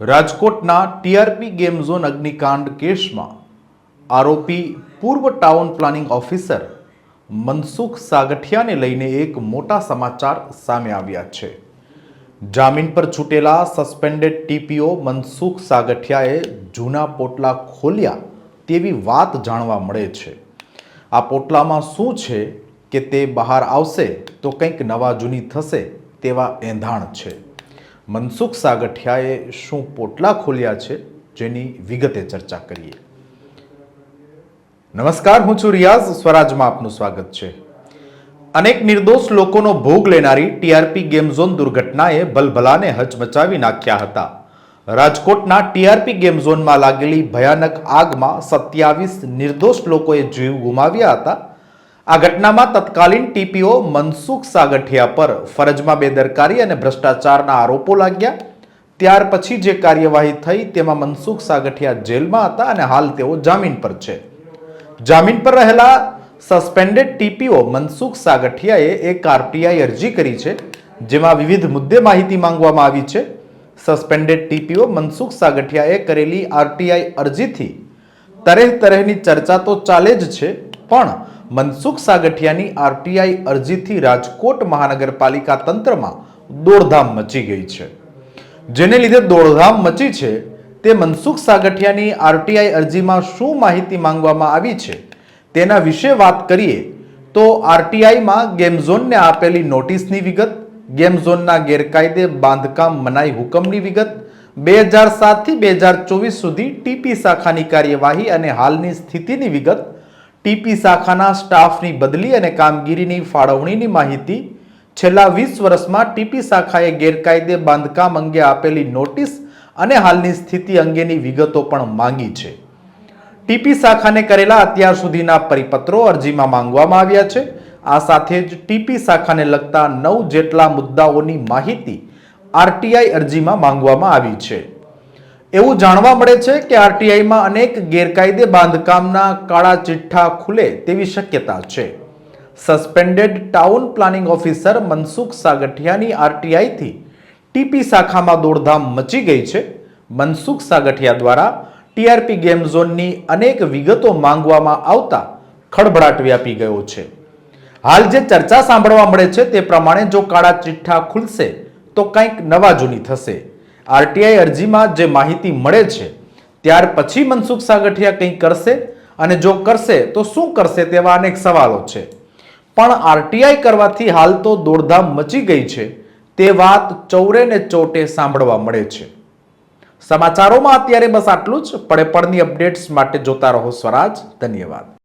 રાજકોટના TRP game zone અગ્નિકાંડ કેસમાં આરોપી પૂર્વ ટાઉન પ્લાનિંગ ઓફિસર મનસુખ સાગઠિયાને લઈને એક મોટા સમાચાર સામે આવ્યા છે. જામીન પર છૂટેલા સસ્પેન્ડેડ ટીપીઓ મનસુખ સાગઠિયાએ જૂના પોટલા ખોલ્યા તેવી વાત જાણવા મળે છે. આ પોટલામાં શું છે કે તે બહાર આવશે તો કંઈક નવા જૂની થશે તેવા એંધાણ છે. મનસુખ સાગઠિયાએ શું પોટલા ખોલ્યા છે જેની વિગતે ચર્ચા કરીએ. નમસ્કાર, હું છું રિયાઝ. સ્વરાજમાં આપનું સ્વાગત છે. અનેક નિર્દોષ લોકોનો ભોગ લેનારી ટીઆરપી ગેમ ઝોન દુર્ઘટનાએ ભલભલાને હચમચાવી નાખ્યા હતા. રાજકોટના ટીઆરપી ગેમ ઝોનમાં લાગેલી ભયાનક આગમાં સત્યાવીસ નિર્દોષ લોકોએ જીવ ગુમાવ્યા હતા. આ ઘટનામાં તત્કાલીન ટીપીઓ મનસુખ સાગઠિયા પર ફરજમાં બેદરકારી અને ભ્રષ્ટાચારના આરોપો લાગ્યા. ત્યાર પછી જે કાર્યવાહી થઈ તેમાં મનસુખ સાગઠિયા જેલમાં હતા અને હાલ તેઓ જામીન પર છે. જામીન પર રહેલા સસ્પેન્ડેડ ટીપીઓ મનસુખ સાગઠિયાએ એક આરટીઆઈ અરજી કરી છે, જેમાં વિવિધ મુદ્દે માહિતી માંગવામાં આવી છે. સસ્પેન્ડેડ ટીપીઓ મનસુખ સાગઠિયાએ કરેલી આરટીઆઈ અરજીથી તરેહ તરેહની ચર્ચા તો ચાલે જ છે, પણ મનસુખ સાગઠિયાની આરટીઆઈ અરજીથી રાજકોટ મહાનગરપાલિકા તંત્રમાં દોડધામ મચી ગઈ છે. જેને લીધે દોડધામ મચી છે, તે મનસુખ સાગઠિયાની આરટીઆઈ અરજીમાં શું માહિતી માંગવામાં આવી છે, તેના વિશે વાત કરીએ તો આરટીઆઈમાં ગેમ ઝોનને આપેલી નોટિસની વિગત, ગેમ ઝોનના ગેરકાયદે બાંધકામ મનાઈ હુકમની વિગત, બે હજાર સાતથી બે હજાર ચોવીસ સુધી ટીપી શાખાની કાર્યવાહી અને હાલની સ્થિતિની વિગત ટીપી શાખાના સ્ટાફની બદલી અને કામગીરીની ફાળવણીની માહિતી. છેલ્લા વીસ વર્ષમાં ટીપી શાખાએ ગેરકાયદે બાંધકામ અંગે આપેલી નોટિસ અને હાલની સ્થિતિ અંગેની વિગતો પણ માંગી છે. ટીપી શાખાને કરેલા અત્યાર સુધીના પરિપત્રો અરજીમાં માંગવામાં આવ્યા છે. આ સાથે જ ટીપી શાખાને લગતા નવ જેટલા મુદ્દાઓની માહિતી આરટીઆઈ અરજીમાં માંગવામાં આવી છે. એવું જાણવા મળે છે કે આરટીઆઈમાં અનેક ગેરકાયદે બાંધકામના કાળા ચિઠ્ઠા ખુલે તેવી શક્યતા છે. Suspended town planning officer Mansukh સાગઠિયાની આરટીઆઈથી ટીપી શાખામાં દોડધામ મચી ગઈ છે. મનસુખ સાગઠિયા દ્વારા ટીઆરપી ગેમ ઝોનની અનેક વિગતો માંગવામાં આવતા ખળભળાટ વ્યાપી ગયો છે. હાલ જે ચર્ચા સાંભળવા મળે છે તે પ્રમાણે જો કાળા ચિઠ્ઠા ખુલશે તો કંઈક નવા જૂની થશે. આરટીઆઈ અરજીમાં જે માહિતી મળે છે, ત્યાર પછી મનસુખ સાગઠિયા કંઈક કરશે અને જો કરશે, તો શું કરશે તેવા અનેક સવાલો છે. પણ આરટીઆઈ કરવાથી હાલ તો દોડધામ મચી ગઈ છે, તે વાત ચૌરે ને ચોટે સાંભળવા મળે છે. સમાચારોમાં અત્યારે બસ આટલું જ. પડે પડની અપડેટ્સ માટે જોતા રહો સ્વરાજ. ધન્યવાદ.